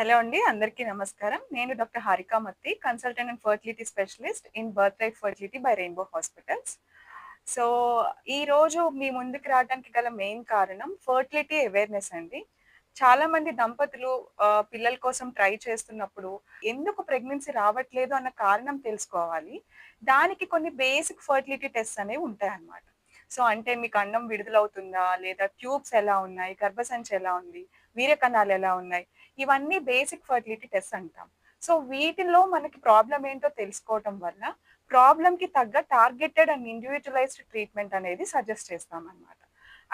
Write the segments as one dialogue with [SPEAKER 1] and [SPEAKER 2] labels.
[SPEAKER 1] Hello అండి అందరికీ నమస్కారం. నేను doctor Harika Matti consultant and fertility specialist in Birth Right Fertility by Rainbow Hospitals. So ఈ రోజు మీ ముందుకు రావడానికి గల మెయిన్ కారణం ఫర్టిలిటీ అవేర్నెస్ అండి. చాలా మంది దంపతులు పిల్లల కోసం ట్రై చేస్తున్నప్పుడు ఎందుకు ప్రెగ్నెన్సీ రావట్లేదు అన్న కారణం తెలుసుకోవాలి. దానికి కొన్ని బేసిక్ ఫర్టిలిటీ టెస్ట్ అనేవి ఉంటాయి అన్నమాట సో అంటే మీకు అన్నం విడుదలవుతుందా? లేదా ట్యూబ్స్ ఎలా ఉన్నాయి? గర్భసంచి ఎలా ఉంది? వీర్యకణాలు ఎలా ఉన్నాయి? ఇవన్నీ బేసిక్ ఫర్టిలిటీ టెస్ట్ అంటాం. సో వీటిలో మనకి ప్రాబ్లం ఏంటో తెలుసుకోవటం వల్ల ప్రాబ్లంకి తగ్గ టార్గెటెడ్ అండ్ ఇండివిజువలైజ్డ్ ట్రీట్మెంట్ అనేది సజెస్ట్ చేస్తాం అన్నమాట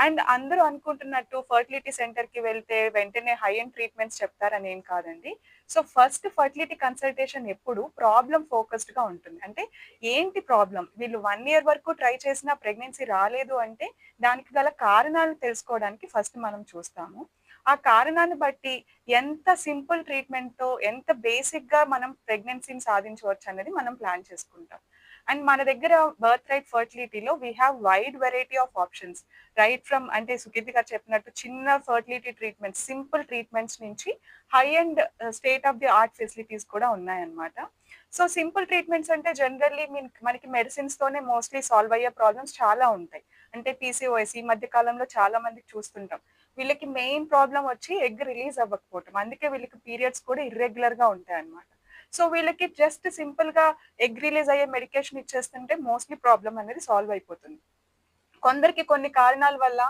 [SPEAKER 1] అండ్ అందరూ అనుకుంటున్నట్టు ఫర్టిలిటీ సెంటర్కి వెళ్తే వెంటనే హై అండ్ ట్రీట్మెంట్స్ చెప్తారని ఏం కాదండి. సో ఫస్ట్ ఫర్టిలిటీ కన్సల్టేషన్ ఎప్పుడు ప్రాబ్లం ఫోకస్డ్గా ఉంటుంది. అంటే ఏంటి ప్రాబ్లం వీళ్ళు వన్ ఇయర్ వరకు ట్రై చేసినా ప్రెగ్నెన్సీ రాలేదు అంటే దానికి గల కారణాలు తెలుసుకోవడానికి ఫస్ట్ మనం చూస్తాము. ఆ కారణాన్ని బట్టి ఎంత సింపుల్ ట్రీట్మెంట్తో ఎంత బేసిక్గా మనం ప్రెగ్నెన్సీని సాధించవచ్చు అనేది మనం ప్లాన్ చేసుకుంటాం. అండ్ మన దగ్గర Birth Right ఫర్టిలిటీలో we have wide variety of options right from అంటే సుకీర్తి గారు చెప్పినట్టు చిన్న ఫర్టిలిటీ ట్రీట్మెంట్స్ సింపుల్ ట్రీట్మెంట్స్ నుంచి high and state of the art facilities కూడా ఉన్నాయన్నమాట. సో సింపుల్ ట్రీట్మెంట్స్ అంటే జనరల్లీ మనకి మెడిసిన్స్ తోనే మోస్ట్లీ సాల్వ్ అయ్యే ప్రాబ్లమ్స్ చాలా ఉంటాయి. అంటే పీసీఓఎస్ ఈ మధ్య కాలంలో చాలా మందికి చూస్తుంటాం. వీళ్ళకి మెయిన్ ప్రాబ్లం వచ్చి ఎగ్ రిలీజ్ అవ్వకపోవటం. అందుకే వీళ్ళకి పీరియడ్స్ కూడా ఇర్రెగ్యులర్గా ఉంటాయి అన్నమాట సో వీళ్ళకి జస్ట్ సింపుల్గా ఎగ్ రిలీజ్ అయ్యే మెడికేషన్ ఇచ్చేస్తుంటే మోస్ట్లీ ప్రాబ్లం అనేది సాల్వ్ అయిపోతుంది. కొందరికి కొన్ని కారణాల వల్ల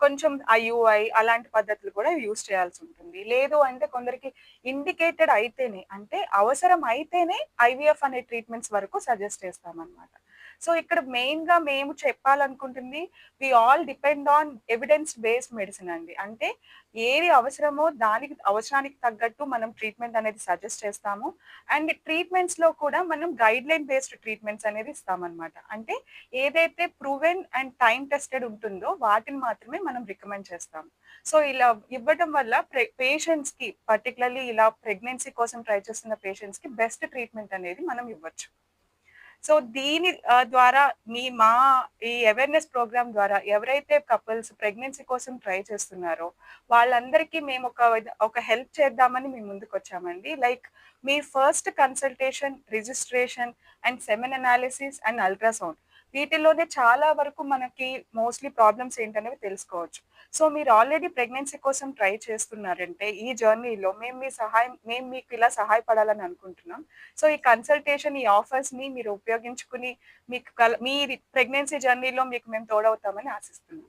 [SPEAKER 1] కొంచెం ఐయుఐ అలాంటి పద్ధతులు కూడా యూస్ చేయాల్సి ఉంటుంది. లేదు అంటే కొందరికి ఇండికేటెడ్ అయితేనే అంటే అవసరం అయితేనే ఐవీఎఫ్ అనే ట్రీట్మెంట్స్ వరకు సజెస్ట్ చేస్తామన్నమాట. సో ఇక్కడ మెయిన్గా మేము చెప్పాలనుకుంటుంది we all depend on evidence based medicine అండి. అంటే ఏది అవసరమో దానికి అవసరానికి తగ్గట్టు మనం ట్రీట్మెంట్ అనేది సజెస్ట్ చేస్తాము. అండ్ ట్రీట్మెంట్స్లో కూడా మనం గైడ్ లైన్ బేస్డ్ ట్రీట్మెంట్స్ అనేది ఇస్తామన్నమాట. అంటే ఏదైతే ప్రూవెన్ అండ్ టైం టెస్టెడ్ ఉంటుందో వాటిని మాత్రమే మనం రికమెండ్ చేస్తాము. సో ఇలా ఇవ్వడం వల్ల పేషెంట్స్కి పర్టికులర్లీ ఇలా ప్రెగ్నెన్సీ కోసం ట్రై చేస్తున్న పేషెంట్స్కి బెస్ట్ ట్రీట్మెంట్ అనేది మనం ఇవ్వచ్చు. సో దీని ద్వారా మీ మా ఈ అవేర్నెస్ ప్రోగ్రామ్ ద్వారా ఎవరైతే కపుల్స్ ప్రెగ్నెన్సీ కోసం ట్రై చేస్తున్నారో వాళ్ళందరికీ మేము ఒక ఒక హెల్ప్ చేద్దామని మేము ముందుకు వచ్చామండి like me first consultation registration and semen analysis and ultrasound వీటిలోనే చాలా వరకు మనకి మోస్ట్లీ ప్రాబ్లమ్స్ ఏంటనేవి తెలుసుకోవచ్చు. సో మీరు ఆల్రెడీ ప్రెగ్నెన్సీ కోసం ట్రై చేస్తున్నారంటే ఈ జర్నీలో మేము మీ సహాయం మేము మీకు ఇలా సహాయపడాలని అనుకుంటున్నాం. సో ఈ కన్సల్టేషన్ ఈ ఆఫర్స్ని మీరు ఉపయోగించుకుని మీకు కల- మీ ప్రెగ్నెన్సీ జర్నీలో మీకు మేము తోడవుతామని ఆశిస్తున్నాం.